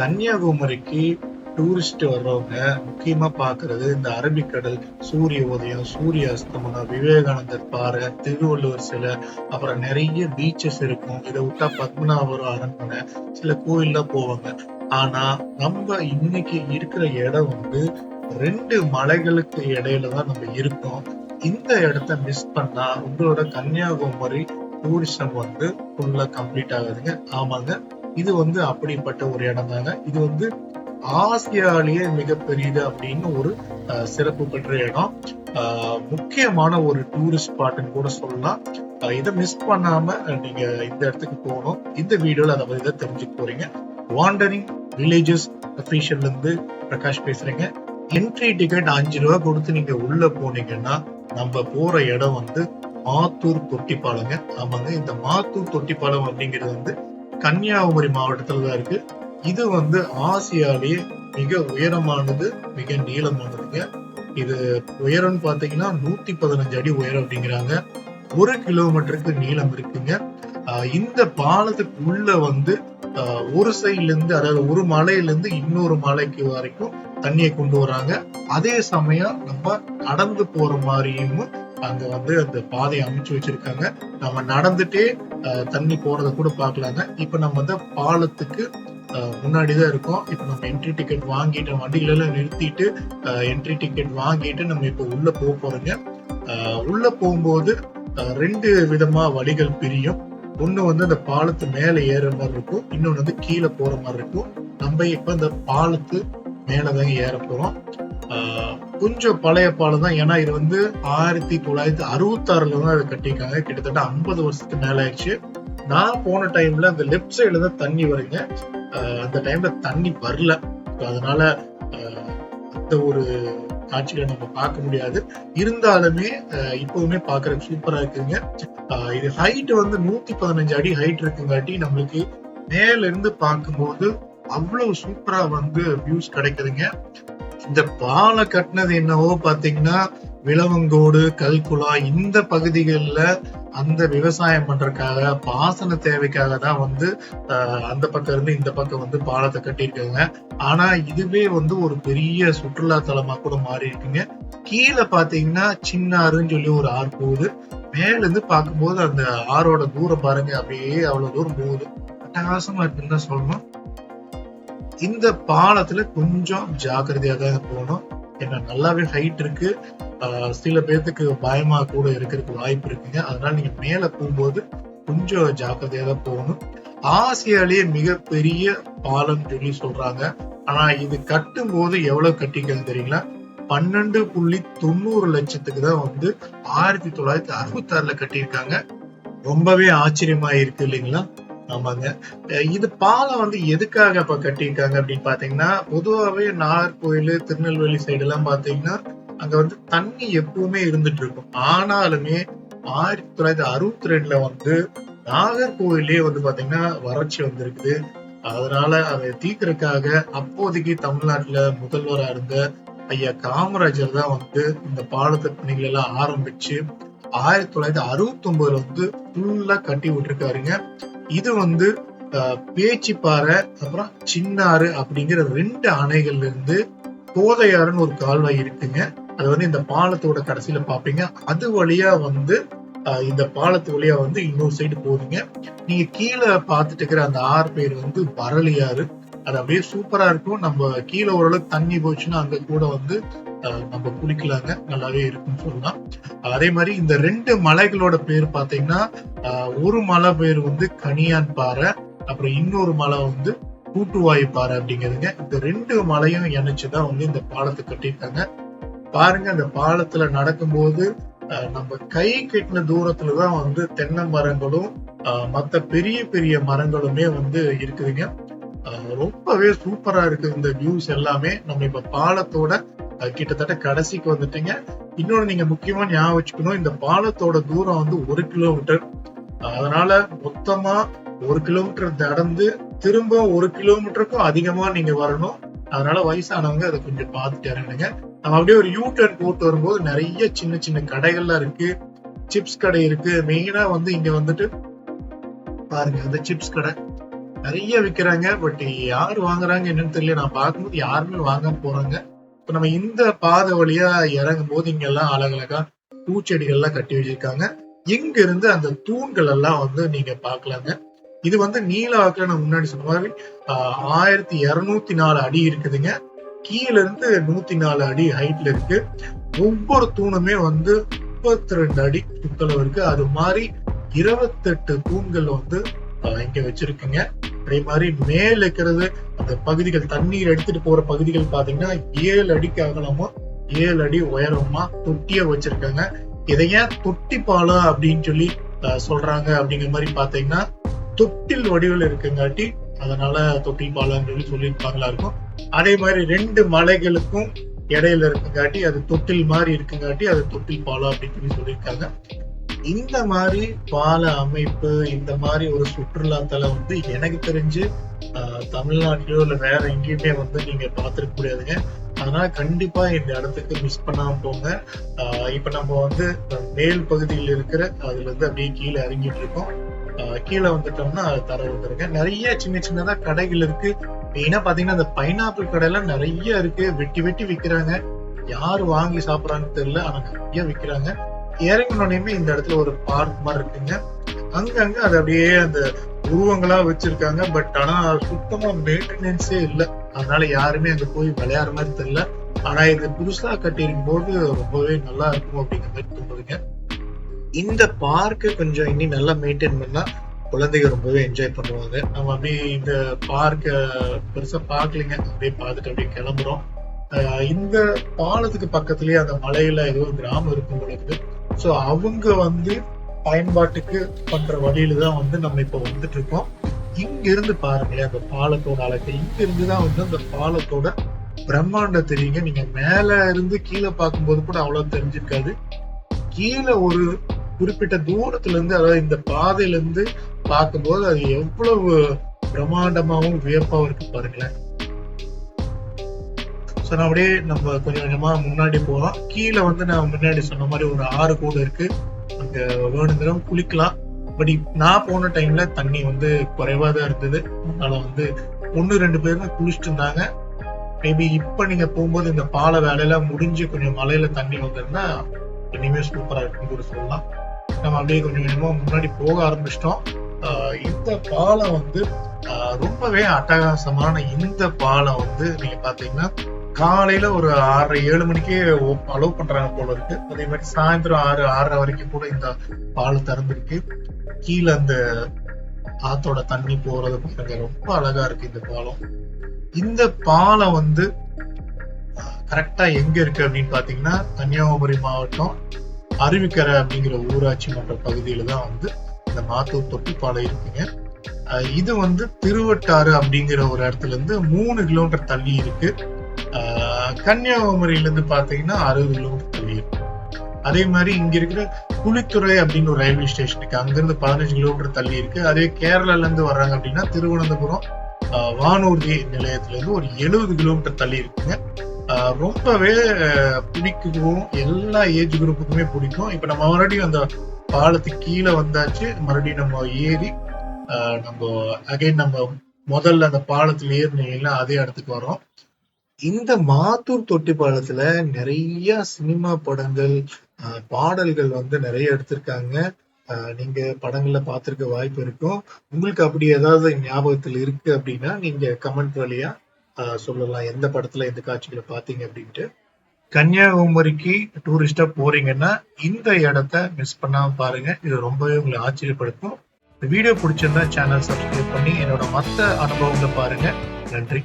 கன்னியாகுமரிக்கு டூரிஸ்ட் வர்றவங்க முக்கியமா பாக்குறது இந்த அரபிக்கடல் சூரிய உதயம் சூரிய அஸ்தமனம் விவேகானந்தர் பாறை திருவள்ளுவர் சிலை அப்புறம் நிறைய பீச்சஸ் இருக்கும். இதை விட்டா பத்மநாபுரம் அரண்மனை சில கோயில்ல போவாங்க. ஆனா நம்ம இன்னைக்கு இருக்கிற இடம் வந்து ரெண்டு மலைகளுக்கு இடையில தான் நம்ம இருக்கோம். இந்த இடத்த மிஸ் பண்ணா உங்களோட கன்னியாகுமரி டூரிசம் வந்து ஃபுல்லா கம்ப்ளீட் ஆகுதுங்க. ஆமாங்க. இது வந்து அப்படிப்பட்ட ஒரு இடம் தாங்க இது வந்து ஆசியாலேயே மிகப்பெரியது அப்படின்னு ஒரு அஹ், சிறப்பு பெற்ற இடம். முக்கியமான ஒரு டூரிஸ்ட் ஸ்பாட்னு கூட சொல்லலாம். இதை மிஸ் பண்ணாம நீங்க இந்த இடத்துக்கு போகணும். இந்த வீடியோல அதை பத்தி தான் தெரிஞ்சுக்க போறீங்க. வாண்டரிங் வில்லேஜஸ் அஃபீஷியல் இருந்து பிரகாஷ் பேசுறீங்க. என்ட்ரி டிக்கெட் அஞ்சு ரூபா கொடுத்து நீங்க உள்ள போனீங்கன்னா நம்ம போற இடம் வந்து மாத்தூர் தொட்டிப்பாலங்க ஆமாங்க. இந்த மாத்தூர் தொட்டிப்பாலம் அப்படிங்கிறது வந்து கன்னியாகுமரி மாவட்டத்துல தான் இருக்கு. இது வந்து ஆசியாலேயே மிக உயரமானது மிக நீளமானதுங்க. இது உயரம்னு பார்த்தீங்கன்னா நூத்தி பதினஞ்சு அடி உயரம் அப்படிங்கிறாங்க. ஒரு கிலோமீட்டருக்கு நீளம் இருக்குங்க. ஆஹ் இந்த பாலத்துக்கு உள்ள வந்து ஆஹ் ஒரு சைட்ல இருந்து அதாவது ஒரு மலையில இருந்து இன்னொரு மலைக்கு வரைக்கும் தண்ணியை கொண்டு வராங்க. அதே சமயம் நம்ம நடந்து போற மாதிரியும் அங்க வந்து அந்த பாதையை அமைச்சு வச்சிருக்காங்க. நம்ம நடந்துட்டே தண்ணி போறத கூட பாக்கலாங்க இப்ப நம்ம வந்து பாலத்துக்கு முன்னாடிதான் இருக்கோம். இப்ப நம்ம என்ட்ரி டிக்கெட் வாங்கிட்டு வண்டிகள் எல்லாம் நிறுத்திட்டு என்ட்ரி டிக்கெட் வாங்கிட்டு நம்ம இப்ப உள்ள போக போறோங்க. ஆஹ் உள்ள போகும்போது ரெண்டு விதமா வழிகள் பிரியும். ஒண்ணு வந்து அந்த பாலத்து மேல ஏறுற மாதிரி இருக்கும். இன்னொன்னு வந்து கீழே போற மாதிரி இருக்கும். நம்ம இப்ப இந்த பாலத்து மேலதாங்க ஏற போறோம். கொஞ்சம் பழைய பாலம் தான் ஏன்னா இது வந்து ஆயிரத்தி தொள்ளாயிரத்தி அறுபத்தி ஆறுல தான் அதை கட்டியிருக்காங்க. கிட்டத்தட்ட ஐம்பது வருஷத்துக்கு மேல ஆயிடுச்சு. நான் போன டைம்ல அந்த லெஃப்ட் சைடுல தான் தண்ணி வருங்க. அந்த டைம்ல தண்ணி வரல. அதனால அந்த ஒரு காட்சிகளை நம்ம பார்க்க முடியாது. இருந்தாலுமே இப்போதுமே இப்பவுமே பாக்குறதுக்கு சூப்பரா இருக்குங்க. ஆஹ் இது ஹைட் வந்து நூத்தி பதினஞ்சு அடி ஹைட் இருக்குங்காட்டி நம்மளுக்கு மேல இருந்து பார்க்கும்போது அவ்வளவு சூப்பரா வந்து வியூஸ் கிடைக்குதுங்க. இந்த பாலை கட்டினது என்னவோ பாத்தீங்கன்னா விளவங்கோடு கல்குளா இந்த பகுதிகளில் அந்த விவசாயம் பண்றதுக்காக பாசன தேவைக்காக தான் வந்து ஆஹ், அந்த பக்கம் இருந்து இந்த பக்கம் வந்து பாலத்தை கட்டியிருக்காங்க. ஆனா இதுவே வந்து ஒரு பெரிய சுற்றுலா தலமா கூட மாறி இருக்குங்க. கீழே பாத்தீங்கன்னா சின்னாருன்னு சொல்லி ஒரு ஆறு போகுது. மேல இருந்து பார்க்கும்போது அந்த ஆறோட தூரம் பாருங்க அப்படியே அவ்வளவு தூரம் போகுது. அட்டகாசமா இருக்குன்னு தான் சொல்லணும். இந்த பாலத்துல கொஞ்சம் ஜாக்கிரதையா தான் போகணும். ஏன்னா நல்லாவே ஹைட் இருக்கு. ஆஹ் சில பேர்த்துக்கு பயமா கூட இருக்கிறதுக்கு வாய்ப்பு இருக்குங்க. அதனால நீங்க மேல போகும்போது கொஞ்சம் ஜாக்கிரதையா தான் போகணும். ஆசியாலேயே மிகப்பெரிய பாலம் சொல்லி சொல்றாங்க. ஆனா இது கட்டும் போது எவ்வளவு கட்டிக்கன்னு தெரியுங்களா? பன்னெண்டு புள்ளி தொண்ணூறு லட்சத்துக்கு தான் வந்து ஆயிரத்தி தொள்ளாயிரத்தி அறுபத்தி ஆறுல கட்டியிருக்காங்க. ரொம்பவே ஆச்சரியமா இருக்கு இல்லைங்களா? ஆமாங்க. இது பாலம் வந்து எதுக்காக இப்ப கட்டியிருக்காங்க அப்படின்னு பாத்தீங்கன்னா பொதுவாகவே நாகர்கோயில் திருநெல்வேலி சைடு எல்லாம் பாத்தீங்கன்னா அங்க வந்து தண்ணி எப்பவுமே இருந்துட்டு இருக்கும். ஆனாலுமே ஆயிரத்தி தொள்ளாயிரத்தி அறுபத்தி ரெண்டுல வந்து நாகர்கோயிலே வந்து பாத்தீங்கன்னா வறட்சி வந்திருக்குது. அதனால அதை தீர்க்கறதுக்காக அப்போதைக்கு தமிழ்நாட்டுல முதல்வரா இருந்த ஐயா காமராஜர் தான் வந்து இந்த பாலத்து பணிகள் எல்லாம் ஆரம்பிச்சு ஆயிரத்தி தொள்ளாயிரத்தி அறுபத்தி ஒன்பதுல வந்து ஃபுல்லா கட்டி விட்டுருக்காருங்க. இது வந்து பேச்சிப்பாறை அப்புறம் சின்னாறு அப்படிங்கிற ரெண்டு அணைகள்ல இருந்து கோதையாறுன்னு ஒரு கால்வாய் இருக்குங்க. அது வந்து இந்த பாலத்தோட கடைசியில பாப்பீங்க. அது வழியா வந்து இந்த பாலத்து வழியா வந்து இன்னொரு சைடு போகுதுங்க. நீங்க கீழே பார்த்துட்டு இருக்கிற அந்த ஆறு பேர் வந்து வரலியாறு. அது அப்படியே சூப்பரா இருக்கும். நம்ம கீழே ஓரளவுக்கு தண்ணி போச்சுன்னா அங்க கூட வந்து அஹ், நம்ம குளிக்கலாங்க. நல்லாவே இருக்கும்னு சொல்லலாம். அதே மாதிரி இந்த ரெண்டு மலைகளோட பேர் பாத்தீங்கன்னா ஒரு மலை பேர் வந்து கனியான் பாறை அப்புறம் இன்னொரு மலை வந்து கூட்டுவாயு பாறை அப்படிங்கிறதுங்க. இந்த ரெண்டு மலையும் இணைச்சுதான் வந்து இந்த பாலத்தை கட்டியிருக்காங்க. பாருங்க அந்த பாலத்துல நடக்கும்போது ஆஹ் நம்ம கை கட்டின தூரத்துலதான் வந்து தென்னை மரங்களும் ஆஹ் மத்த பெரிய பெரிய மரங்களுமே வந்து இருக்குதுங்க. ஆஹ் ரொம்பவே சூப்பரா இருக்கு இந்த வியூஸ் எல்லாமே. நம்ம இப்ப பாலத்தோட கிட்டத்தட்ட கடைசிக்கு வந்துட்டீங்க. இன்னொன்னு நீங்க முக்கியமா ஞாபகம் வச்சுக்கணும் இந்த பாலத்தோட தூரம் வந்து ஒரு கிலோமீட்டர் அதனால மொத்தமா ஒரு கிலோமீட்டர் நடந்து திரும்ப ஒரு கிலோமீட்டருக்கும் அதிகமா நீங்க வரணும். அதனால வயசானவங்க அதை கொஞ்சம் பார்த்துட்டு இறங்குங்க. நம்ம அப்படியே ஒரு யூ டர்ன் போட்டு வரும்போது நிறைய சின்ன சின்ன கடைகள்லாம் இருக்கு. சிப்ஸ் கடை இருக்கு. மெயினா வந்து இங்க வந்துட்டு பாருங்க அந்த சிப்ஸ் கடை. நிறைய விக்கிறாங்க. பட் யார் வாங்குறாங்க என்னன்னு தெரியல. நான் பார்க்கும்போது யாருமே வாங்க போறாங்க. இப்போ நம்ம இந்த பாதை வழியா இறங்கும் போது இங்க எல்லாம் அழகழகா பூச்செடிகள் எல்லாம் கட்டி வச்சிருக்காங்க. இங்க இருந்து அந்த தூண்கள் எல்லாம் வந்து நீங்க பாக்கலாங்க இது வந்து நீல வாக்குல நான் முன்னாடி சொன்ன மாதிரி ஆஹ், ஆயிரத்தி இருநூத்தி நாலு அடி இருக்குதுங்க. கீழ இருந்து நூத்தி நாலு அடி ஹைட்ல இருக்கு. ஒவ்வொரு தூணுமே வந்து முப்பத்தி ரெண்டு அடி சுத்தளவு இருக்கு. அது மாதிரி இருபத்தெட்டு தூண்கள் வந்து இங்க வச்சிருக்குங்க. அதே மாதிரி மேல இருக்கிறது அந்த பகுதிகள் தண்ணீர் எடுத்துட்டு போற பகுதிகள் பாத்தீங்கன்னா ஏழு அடிக்கு அகலமா ஏழு அடி உயரமா தொட்டிய வச்சிருக்காங்க. இதை ஏன் தொட்டி பாலம் அப்படின்னு சொல்லி ஆஹ், சொல்றாங்க அப்படிங்கிற மாதிரி பாத்தீங்கன்னா தொட்டில் வடிவில் இருக்குங்காட்டி அதனால தொட்டில் பாலம் சொல்லி சொல்லியிருப்பாங்களா இருக்கும். அதே மாதிரி ரெண்டு மலைகளுக்கும் இடையில இருக்குங்காட்டி அது தொட்டில் மாதிரி இருக்குங்காட்டி அது தொட்டில் பாலம் அப்படின்னு சொல்லி சொல்லியிருக்காங்க. இந்த மாதிரி பால அமைப்பு இந்த மாதிரி ஒரு சுற்றுலாத்தலம் வந்து எனக்கு தெரிஞ்சு ஆஹ், தமிழ்நாட்டிலயோ இல்ல வேற எங்கேயுமே வந்து நீங்க பார்த்திருக்க முடியாதுங்க. அதனால கண்டிப்பா இந்த இடத்துக்கு மிஸ் பண்ணாம போங்க. ஆஹ், இப்ப நம்ம வந்து மேல் பகுதியில் இருக்கிற அதுல இருந்து அப்படியே கீழே இறங்கிட்டு இருக்கோம். ஆஹ், கீழே வந்துட்டோம்னா அது தர வந்துருங்க. நிறைய சின்ன சின்னதா கடைகள் இருக்கு. மெயினா பாத்தீங்கன்னா அந்த பைனாப்பிள் கடையெல்லாம் நிறைய இருக்கு. வெட்டி வெட்டி விக்கிறாங்க. யார் வாங்கி சாப்பிடறாங்கன்னு தெரியல ஆனா நிறைய விக்கிறாங்க. இறங்கினோடனே இந்த இடத்துல ஒரு பார்க் மாதிரி இருக்குங்க. அங்கங்க அது அப்படியே அந்த உருவங்களா வச்சிருக்காங்க. பட் ஆனா சுத்தமா மெயின்டெனன்ஸே இல்ல. அதனால யாருமே அங்க போய் விளையாடுற மாதிரி தெரியல. ஆனா இது புதுசா கட்டியிருக்கும் போது ரொம்பவே நல்லா இருக்கும் அப்படிங்கிற மாதிரி தோணுதுங்க. இந்த பார்க்கு கொஞ்சம் இன்னும் நல்லா மெயின்டைன் பண்ணா குழந்தைங்க ரொம்பவே என்ஜாய் பண்ணுவாங்க. நம்ம அப்படியே இந்த பார்க்க பெருசா பார்க்கலைங்க. அப்படியே பார்த்துட்டு அப்படியே கிளம்புறோம். இந்த பாலத்துக்கு பக்கத்துலயே அந்த மலையில ஏதோ ஒரு கிராமம் இருக்கும் பொழுது ஸோ அவங்க வந்து பயன்பாட்டுக்கு பண்ற வழியில தான் வந்து நம்ம இப்ப வந்துட்டு இருக்கோம் இங்க இருந்து பாருங்களேன் அந்த பாலத்தோட அழகு இங்க இருந்து தான் வந்து அந்த பாலத்தோட பிரம்மாண்டம் தெரியுங்க நீங்க மேல இருந்து கீழே பார்க்கும்போது கூட அவ்வளவு தெரிஞ்சிருக்காது. கீழே ஒரு குறிப்பிட்ட தூரத்துல இருந்து அதாவது இந்த பாதையில இருந்து பார்க்கும்போது அது எவ்வளவு பிரம்மாண்டமாவும் வியப்பாவும் இருக்கு பாருங்களேன். சோ நான் அப்படியே நம்ம கொஞ்சம் கொஞ்சமா முன்னாடி போகலாம். கீழே வந்து நான் முன்னாடி சொன்ன மாதிரி ஒரு ஆறு கோடு இருக்கு. அங்க வேணுங்கிறவங்க குளிக்கலாம். பட் நான் போன டைம்ல தண்ணி வந்து குறைவா தான் இருந்தது. அதனால வந்து ஒண்ணு ரெண்டு பேர் தான் குளிச்சுட்டு இருந்தாங்க. மேபி இப்ப நீங்க போகும்போது இந்த பாலை வேலையெல்லாம் முடிஞ்சு கொஞ்சம் மலையில தண்ணி வந்திருந்தா இனிமே சூப்பரா இருக்குன்னு கூட சொல்லலாம். நம்ம அப்படியே கொஞ்சம் கொஞ்சமா முன்னாடி போக ஆரம்பிச்சிட்டோம். ஆஹ் இந்த பாலம் வந்து ரொம்பவே அட்டகாசமான இந்த பாலம் வந்து நீங்க பாத்தீங்கன்னா காலையில ஒரு ஆறரை ஏழு மணிக்கே அலோவ் பண்றாங்க போல இருக்கு. அதே மாதிரி சாயந்தரம் ஆறு ஆறரை வரைக்கும் கூட இந்த பாலம் திறந்துருக்கு. கீழே அந்த ஆத்தோட தண்ணி போறது பாருங்க ரொம்ப அழகா இருக்கு இந்த பாலம். இந்த பாலம் வந்து கரெக்டா எங்க இருக்கு அப்படின்னு பாத்தீங்கன்னா கன்னியாகுமரி மாவட்டம் அருவிக்கரை அப்படிங்கிற ஊராட்சி மன்ற பகுதியில தான் வந்து இந்த மாத்தூர் தொட்டி பாலம் இருக்குங்க. இது வந்து திருவட்டாறு அப்படிங்கிற ஒரு இடத்துல இருந்து மூணு கிலோமீட்டர் தள்ளி இருக்கு. ஆஹ் கன்னியாகுமரியில இருந்து அறுபது கிலோமீட்டர் தள்ளி இருக்கு அதே மாதிரி இங்க இருக்கிற குளித்துறை அப்படின்னு ஒரு ரயில்வே ஸ்டேஷன் இருக்கு. அங்கிருந்து பதினஞ்சு கிலோமீட்டர் தள்ளி இருக்கு. அதே கேரளால இருந்து வர்றாங்க அப்படின்னா திருவனந்தபுரம் ஆஹ் வானூர்தி நிலையத்துல இருந்து ஒரு எழுபது கிலோமீட்டர் தள்ளி இருக்குங்க. ஆஹ் ரொம்பவே பிடிக்கும் எல்லா ஏஜ் குரூப்புக்குமே பிடிக்கும் இப்ப நம்ம மறுபடியும் அந்த பாலத்துக்கு கீழே வந்தாச்சு. மறுபடியும் நம்ம ஏறி ஆஹ் நம்ம அகைன் நம்ம முதல்ல அந்த பாலத்துல ஏறினீங்கன்னா அதே இடத்துக்கு வரோம் இந்த மாத்தூர் தொட்டி பாலத்துல நிறைய சினிமா படங்கள் ஆஹ் பாடல்கள் வந்து நிறைய எடுத்திருக்காங்க. ஆஹ் நீங்க படங்கள்ல பார்த்திருக்க வாய்ப்பு இருக்கும். உங்களுக்கு அப்படி ஏதாவது ஞாபகத்தில் இருக்கு அப்படின்னா நீங்க கமெண்ட் வழியா ஆஹ் சொல்லலாம். எந்த படத்துல எந்த காட்சிகளை பாத்தீங்க அப்படின்ட்டு. கன்னியாகுமரிக்கு டூரிஸ்டா போறீங்கன்னா இந்த இடத்த மிஸ் பண்ணாம பாருங்க. இது ரொம்பவே உங்களை ஆச்சரியப்படுத்தும். இந்த வீடியோ பிடிச்சிருந்தா சேனல் சப்ஸ்கிரைப் பண்ணி என்னோட மற்ற அனுபவங்களை பாருங்க. நன்றி.